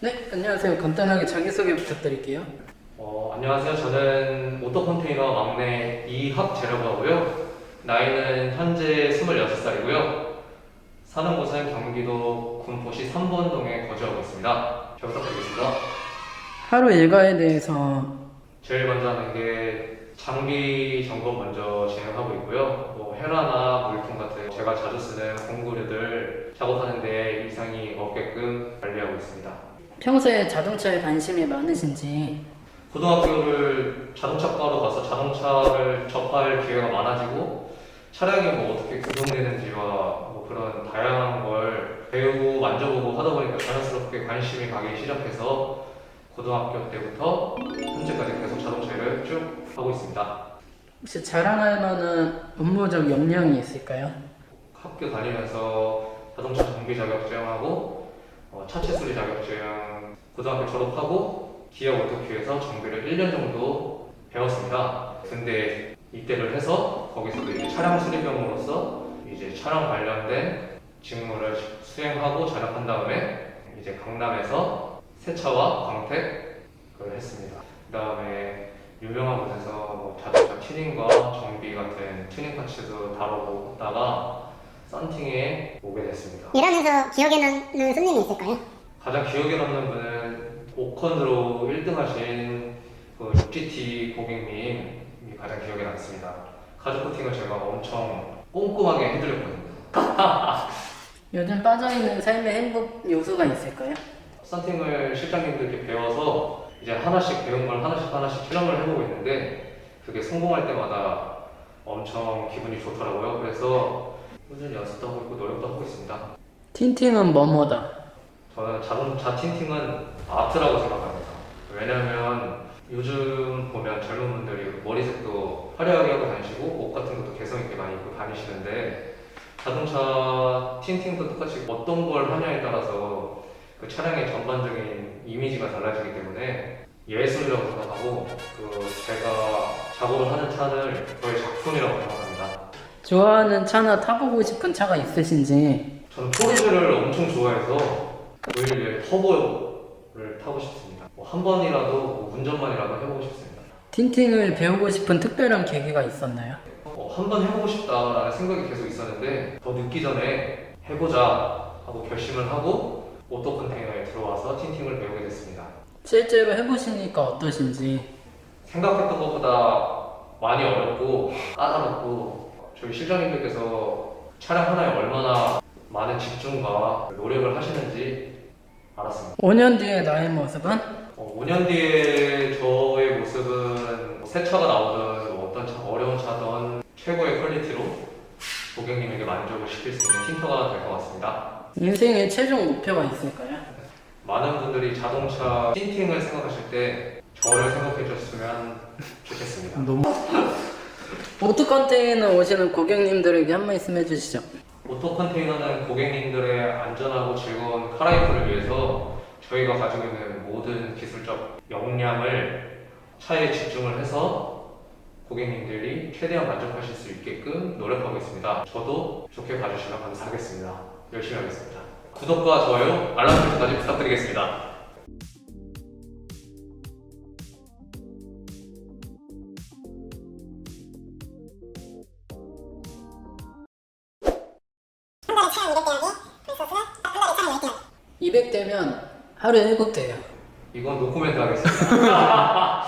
네, 안녕하세요. 간단하게 자기소개 부탁드릴게요. 어, 안녕하세요. 저는 오토 컨테이너 막내 이학재라고 하고요. 나이는 현재 26살이고요. 사는 곳은 경기도 군포시 3번동에 거주하고 있습니다. 잘 부탁드리겠습니다. 하루 일과에 대해서 제일 먼저 하는 게 장비 점검 먼저 진행하고 있고요. 뭐 헤라나 물통 같은 제가 자주 쓰는 공구류들 작업하는데 이상이 없게끔 관리하고 있습니다. 평소에 자동차에 관심이 많으신지 고등학교를 자동차과로 가서 자동차를 접할 기회가 많아지고 차량이 뭐 어떻게 구성되는지와 뭐 그런 다양한 걸 배우고 만져보고 하다 보니까 자연스럽게 관심이 가기 시작해서 고등학교 때부터 현재까지 계속 자동차를 쭉 하고 있습니다. 혹시 자랑할 만한 업무적 역량이 있을까요? 학교 다니면서 자동차 정비 자격 증하고 어, 차체 수리 자격증 고등학교 졸업하고 기아 오토큐에서 정비를 1년 정도 배웠습니다. 근데 입대를 해서 거기서도 이제 차량 수리병으로서 이제 차량 관련된 직무를 수행하고 전역한 다음에 이제 강남에서 세차와 광택을 했습니다. 그 다음에 유명한 곳에서 뭐 자동차 튜닝과 정비 같은 튜닝 파츠도 다뤄보다가 썬팅에 오게 됐습니다. 일하면서 기억에 남는 손님이 있을까요? 가장 기억에 남는 분은 오컨으로 1등 하신 그 6GT 고객님이 가장 기억에 남습니다. 가죽 코팅을 제가 엄청 꼼꼼하게 해드렸거든요. 요즘 빠져있는 삶의 행복 요소가 있을까요? 썬팅을 실장님들께 배워서 이제 하나씩 배운 걸 하나씩 하나씩 실험을 해보고 있는데 그게 성공할 때마다 엄청 기분이 좋더라고요. 그래서 꾸준히 연습도 하고 있고 노력도 하고 있습니다. 틴팅은 뭐뭐다. 저는 자동차 틴팅은 아트라고 생각합니다. 왜냐면 요즘 보면 젊은 분들이 머리색도 화려하게 하고 다니시고 옷 같은 것도 개성 있게 많이 입고 다니시는데 자동차 틴팅도 똑같이 어떤 걸 하냐에 따라서 그 차량의 전반적인 이미지가 달라지기 때문에 예술이라고 생각하고 그 제가 작업을 하는 차를 저의 작품이라고 생각합니다. 좋아하는 차나 타보고 싶은 차가 있으신지 저는 포르쉐를 엄청 좋아해서 오히려 터보를 타고 싶습니다. 뭐 한 번이라도 뭐 운전만이라도 해보고 싶습니다. 틴팅을 배우고 싶은 특별한 계기가 있었나요? 어, 한번 해보고 싶다라는 생각이 계속 있었는데 더 늦기 전에 해보자 하고 결심을 하고 오토 컨테이너에 들어와서 틴팅을 배우게 됐습니다. 실제로 해보시니까 어떠신지 생각했던 것보다 많이 어렵고 까다롭고 저희 실장님들께서 차량 하나에 얼마나 많은 집중과 노력을 하시는지 알았습니다. 5년 뒤의 나의 모습은? 어, 5년 뒤에 저의 모습은 새 차가 나오든 뭐 어떤 차, 어려운 차든 최고의 퀄리티로 고객님에게 만족을 시킬 수 있는 틴터가 될 것 같습니다. 인생의 최종 목표가 있을까요? 많은 분들이 자동차 틴팅을 생각하실 때 저를 생각해 주셨으면 좋겠습니다. 너무 오토 컨테이너 오시는 고객님들에게 한 말씀 해주시죠. 오토 컨테이너는 고객님들의 안전하고 즐거운 카라이프를 위해서 저희가 가지고 있는 모든 기술적 역량을 차에 집중을 해서 고객님들이 최대한 만족하실 수 있게끔 노력하고 있습니다. 저도 좋게 봐주시면 감사하겠습니다. 열심히 하겠습니다. 구독과 좋아요, 알람 설정까지 부탁드리겠습니다. 한 달에 차량 200대여기 플러스는 한 달에 차량 10대 200대면 하루에 7대예요. 이건 노코멘트 하겠습니다.